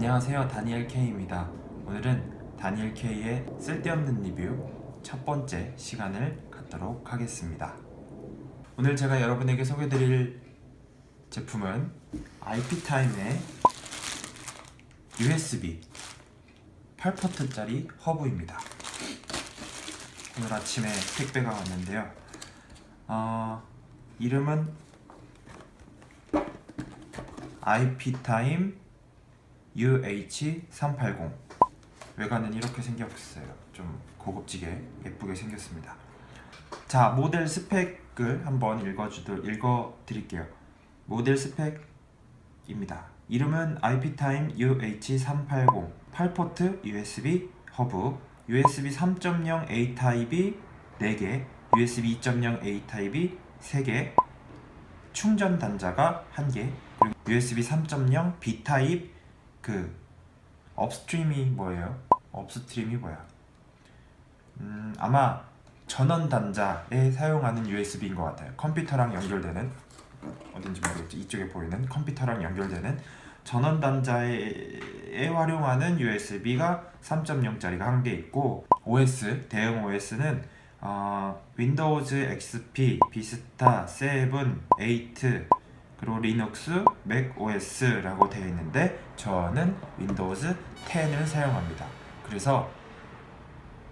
안녕하세요 다니엘 K입니다. 오늘은 다니엘 K의 쓸데없는 리뷰 첫 번째 시간을 갖도록 하겠습니다. 오늘 제가 여러분에게 소개드릴 제품은 IP타임의 USB 8포트짜리 허브입니다. 오늘 아침에 택배가 왔는데요. 어, 이름은 IP타임 UH380 외관은 이렇게 생겼어요. 좀 고급지게 예쁘게 생겼습니다. 자 모델 스펙을 한번 읽어주도 읽어드릴게요. 모델 스펙입니다. 이름은 IP타임 UH380 8포트 USB 허브 USB 3.0 A 타입이 4개, USB 2.0 A 타입이 3개, 충전 단자가 1개, 그리고 USB 3.0 B 타입 그 업스트림이 뭐예요? 업스트림이 뭐야? 음, 아마 전원 단자에 사용하는 USB인 것 같아요. 컴퓨터랑 연결되는 어딘지 모르겠지. 이쪽에 보이는 컴퓨터랑 연결되는 전원 단자에 활용하는 USB가 3.0짜리가 한 개 있고 OS 대응 OS는 어, 윈도우즈 XP, 비스타, 7, 8 그리고 리눅스, 맥 OS라고 되어 있는데 저는 윈도우즈 10을 사용합니다. 그래서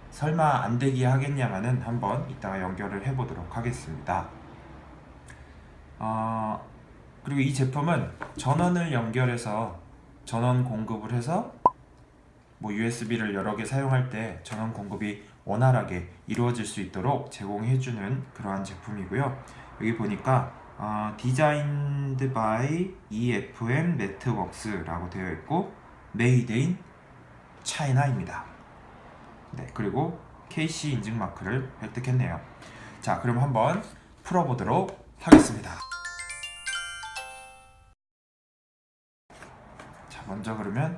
설마 안 되기 하겠냐마는 한번 이따가 연결을 해보도록 하겠습니다. 어, 그리고 이 제품은 전원을 연결해서 전원 공급을 해서 뭐 USB를 여러 개 사용할 때 전원 공급이 원활하게 이루어질 수 있도록 제공해주는 그러한 제품이고요. 여기 보니까 어, Designed by EFM Networks라고 되어 있고 Made in China입니다. 네, 그리고 KC 인증 마크를 획득했네요. 자, 그럼 한번 풀어보도록 하겠습니다. 자, 먼저 그러면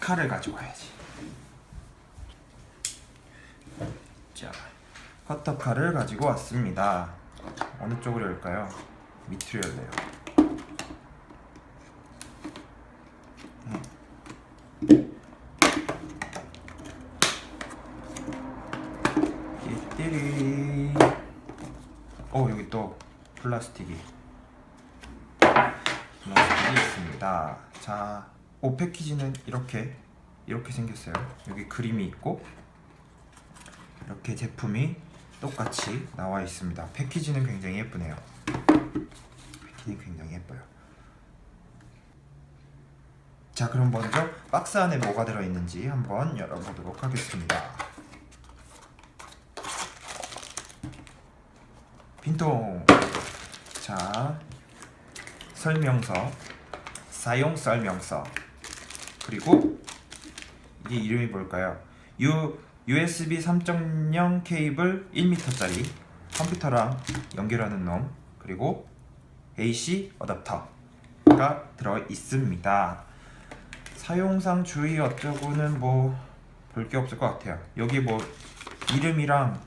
칼을 가지고 와야지. 자, 커터 칼을 가지고 왔습니다. 어느 쪽으로 열까요? 밑으로 열래요. 띠띠리. 어 여기 또 플라스틱이 플라스틱이 있습니다. 자, 오 패키지는 이렇게 이렇게 생겼어요. 여기 그림이 있고 이렇게 제품이 똑같이 나와 있습니다. 패키지는 굉장히 예쁘네요. 패키지 굉장히 예뻐요. 자, 그럼 먼저 박스 안에 뭐가 들어 있는지 한번 열어보도록 하겠습니다. 빈통. 자, 설명서, 사용 설명서. 그리고 이게 이름이 뭘까요? U USB 3.0 케이블 1m짜리 컴퓨터랑 연결하는 놈 그리고 AC 어댑터가 들어 있습니다. 사용상 주의 어쩌고는 뭐 볼 게 없을 것 같아요. 여기 뭐 이름이랑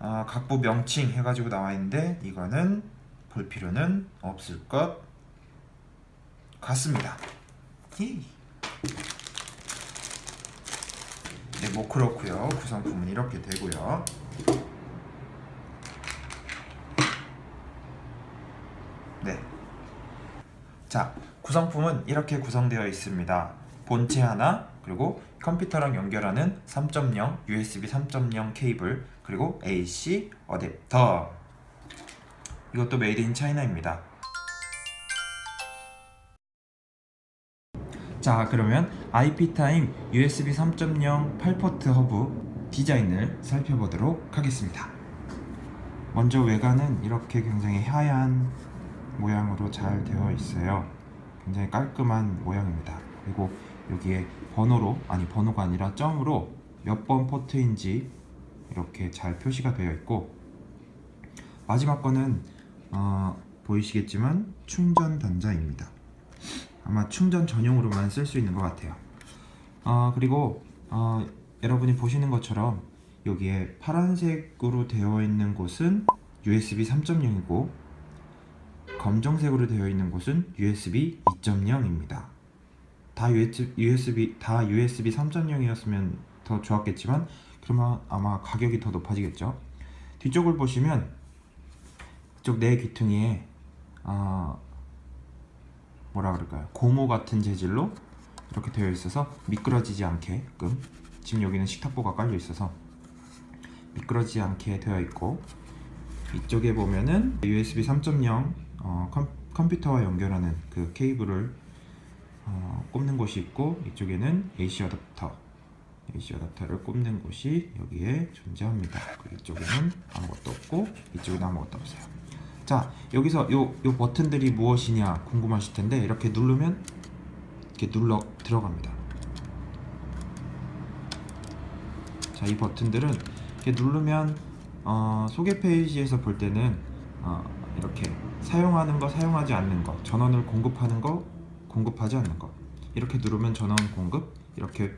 아, 각부 명칭 해가지고 나와 있는데 이거는 볼 필요는 없을 것 같습니다. 예. 네, 뭐 그렇고요. 구성품은 이렇게 되고요. 네. 자, 구성품은 이렇게 구성되어 있습니다. 본체 하나, 그리고 컴퓨터랑 연결하는 3.0 USB 3.0 케이블, 그리고 AC 어댑터. 이것도 메이드 인 차이나입니다. 자 그러면 IP타임 USB 3.0 8포트 허브 디자인을 살펴보도록 하겠습니다. 먼저 외관은 이렇게 굉장히 하얀 모양으로 잘 되어 있어요. 굉장히 깔끔한 모양입니다. 그리고 여기에 번호로 아니 번호가 아니라 점으로 몇 번 포트인지 이렇게 잘 표시가 되어 있고 마지막 거는 어, 보이시겠지만 충전 단자입니다 아마 충전 전용으로만 쓸 수 있는 것 같아요. 어, 그리고 어, 여러분이 보시는 것처럼 여기에 파란색으로 되어 있는 곳은 USB 3.0이고 검정색으로 되어 있는 곳은 USB 2.0입니다. 다 USB 다 USB 3.0이었으면 더 좋았겠지만 그러면 아마 가격이 더 높아지겠죠. 뒤쪽을 보시면 이쪽 내 귀퉁이에 아 뭐라 그럴까요? 고무 같은 재질로 이렇게 되어 있어서 미끄러지지 않게끔 지금 여기는 식탁보가 깔려 있어서 미끄러지지 않게 되어 있고 이쪽에 보면은 USB 3.0 어, 컴, 컴퓨터와 연결하는 그 케이블을 어, 꼽는 곳이 있고 이쪽에는 AC 어댑터 AC 어댑터를 꼽는 곳이 여기에 존재합니다. 이쪽에는 아무것도 없고 이쪽에는 아무것도 없어요. 자 여기서 요, 요 버튼들이 무엇이냐 궁금하실 텐데 이렇게 누르면 이렇게 눌러 들어갑니다. 자 이 버튼들은 이렇게 누르면 어, 소개 페이지에서 볼 때는 어, 이렇게 사용하는 거 사용하지 않는 거 전원을 공급하는 거 공급하지 않는 거 이렇게 누르면 전원 공급 이렇게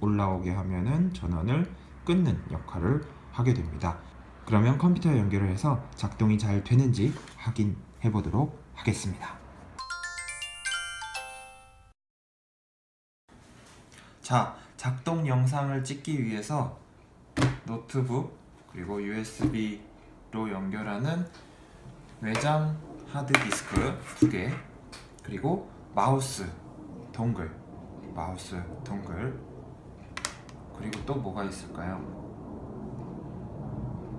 올라오게 하면은 전원을 끊는 역할을 하게 됩니다. 그러면 컴퓨터에 연결을 해서 작동이 잘 되는지 확인해 보도록 하겠습니다. 자, 작동 영상을 찍기 위해서 노트북 그리고 USB로 연결하는 외장 하드디스크 두 개, 그리고 마우스 동글, 마우스 동글, 그리고 또 뭐가 있을까요?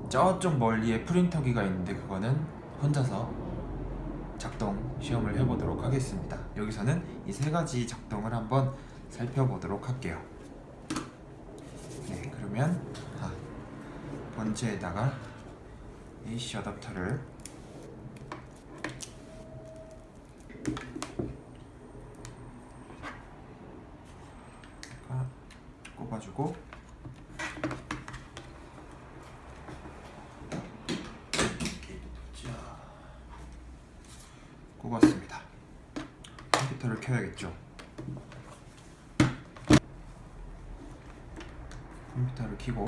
저쪽 멀리에 프린터기가 있는데 그거는 혼자서 작동 시험을 해보도록 하겠습니다. 여기서는 이 세 가지 작동을 한번 살펴보도록 할게요. 네, 그러면 아, 본체에다가 AC 어댑터를 아, 꼽아주고 자, 꼽았습니다. 켜야겠죠. 컴퓨터를 켜고.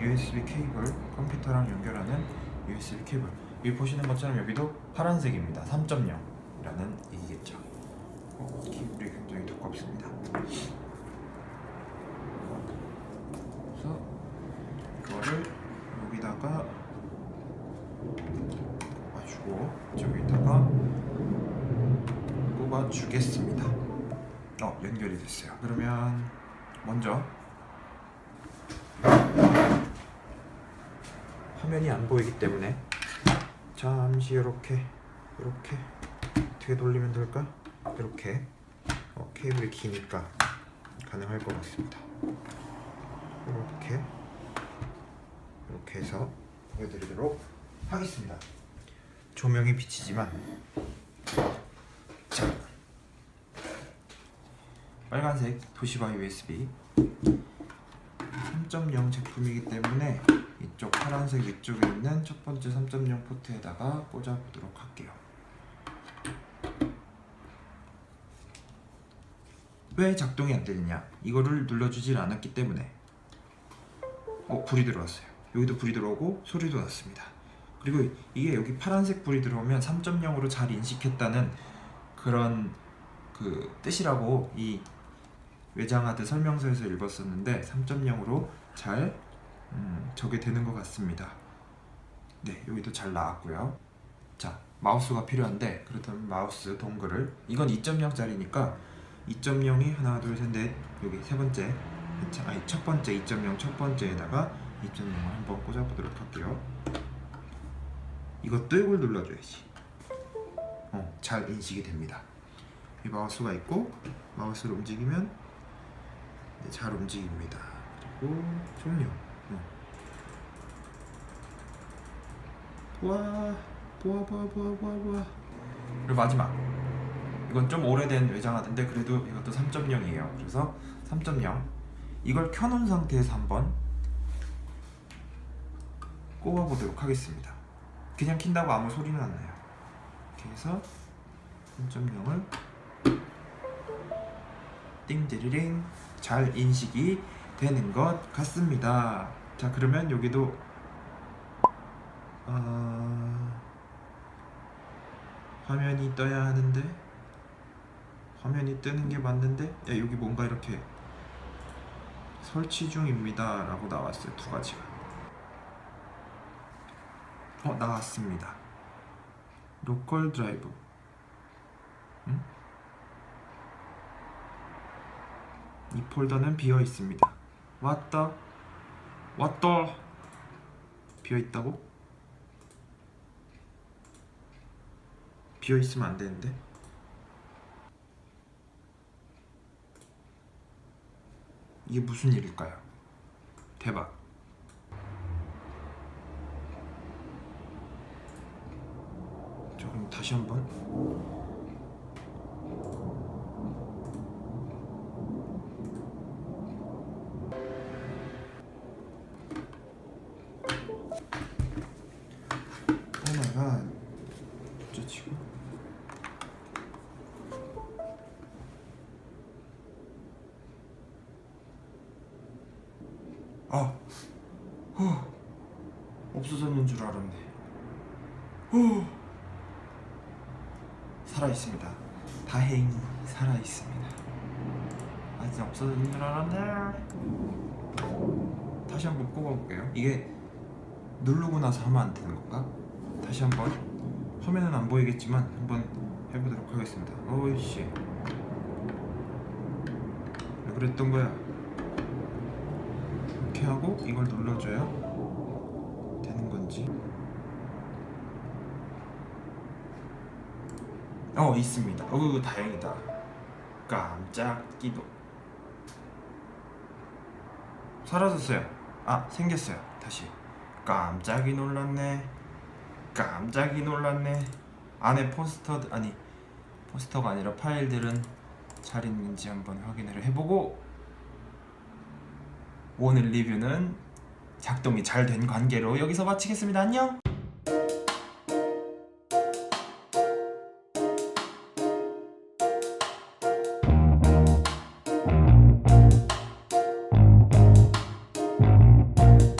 예. USB 케이블 컴퓨터랑 연결하는 USB 케이블. 여기 보시는 것처럼 여기도 파란색입니다. 3.0이라는 얘기겠죠. 어, 케이블이 굉장히 두껍습니다. 그래서 여기다가 꼽아주고 저기다가 꼽아주겠습니다 어 연결이 됐어요 그러면 먼저 화면이 안 보이기 때문에 잠시 이렇게 이렇게 어떻게 돌리면 될까? 이렇게 어, 케이블이 기니까 가능할 것 같습니다. 이렇게 해서 보여드리도록 하겠습니다. 조명이 비치지만 자 빨간색 도시바 USB 3.0 제품이기 때문에 이쪽 파란색 위쪽에 있는 첫 번째 3.0 포트에다가 꽂아 보도록 할게요. 왜 작동이 안 되느냐? 이거를 눌러주질 않았기 때문에. 어, 불이 들어왔어요. 여기도 불이 들어오고 소리도 났습니다. 그리고 이게 여기 파란색 불이 들어오면 3.0으로 잘 인식했다는 그런 그 뜻이라고 이 외장하드 설명서에서 읽었었는데 3.0으로 잘 음, 저게 되는 것 같습니다. 네, 여기도 잘 나왔고요. 자, 마우스가 필요한데 그렇다면 마우스 동글을 이건 2.0짜리니까 2.0이 하나, 둘, 셋, 넷 여기 세 번째 자, 아니 첫 번째 2.0 첫 번째에다가 2.0을 한번 꽂아보도록 할게요. 이것도 이걸 눌러줘야지. 어, 잘 인식이 됩니다. 이 마우스가 있고 마우스를 움직이면 네, 잘 움직입니다. 그리고 종료. 어. 보아 보아 보아 보아 보아 보아 그리고 마지막 이건 좀 오래된 외장하드인데 그래도 이것도 3.0이에요 그래서 3.0 이걸 켜놓은 상태에서 한번 꼽아보도록 하겠습니다. 그냥 킨다고 아무 소리는 안 나요. 이렇게 해서 3.0을 띵디리링 잘 인식이 되는 것 같습니다. 자 그러면 여기도 아 화면이 떠야 하는데 화면이 뜨는 게 맞는데? 야 여기 뭔가 이렇게 설치 중입니다. 라고 나왔어요 두 가지가 어 나왔습니다. 로컬 드라이브. 응? 이 폴더는 비어 있습니다. 왔다 왔다 비어 있다고? 비어 있으면 안 되는데? 이게 무슨 일일까요? 대박 자 그럼 다시 한번. 오마이갓 저 지금? 아, 후, 없어졌는 줄 알았네. 후, 살아 있습니다. 다행히 살아 있습니다. 아직 없어졌는 줄 알았네. 다시 한번 꼽아볼게요. 이게 누르고 나서 하면 안 되는 건가? 다시 한번 화면은 안 보이겠지만 한번 해보도록 하겠습니다. 어이씨, 왜 그랬던 거야? 이렇게 하고 이걸 눌러줘야 되는 건지. 어 있습니다. 어우 다행이다. 깜짝 기도 사라졌어요. 아 생겼어요. 다시. 깜짝이 놀랐네. 깜짝이 놀랐네. 안에 포스터 아니 포스터가 아니라 파일들은 잘 있는지 한번 확인을 해보고 오늘 리뷰는 작동이 잘 된 관계로 여기서 마치겠습니다. 안녕.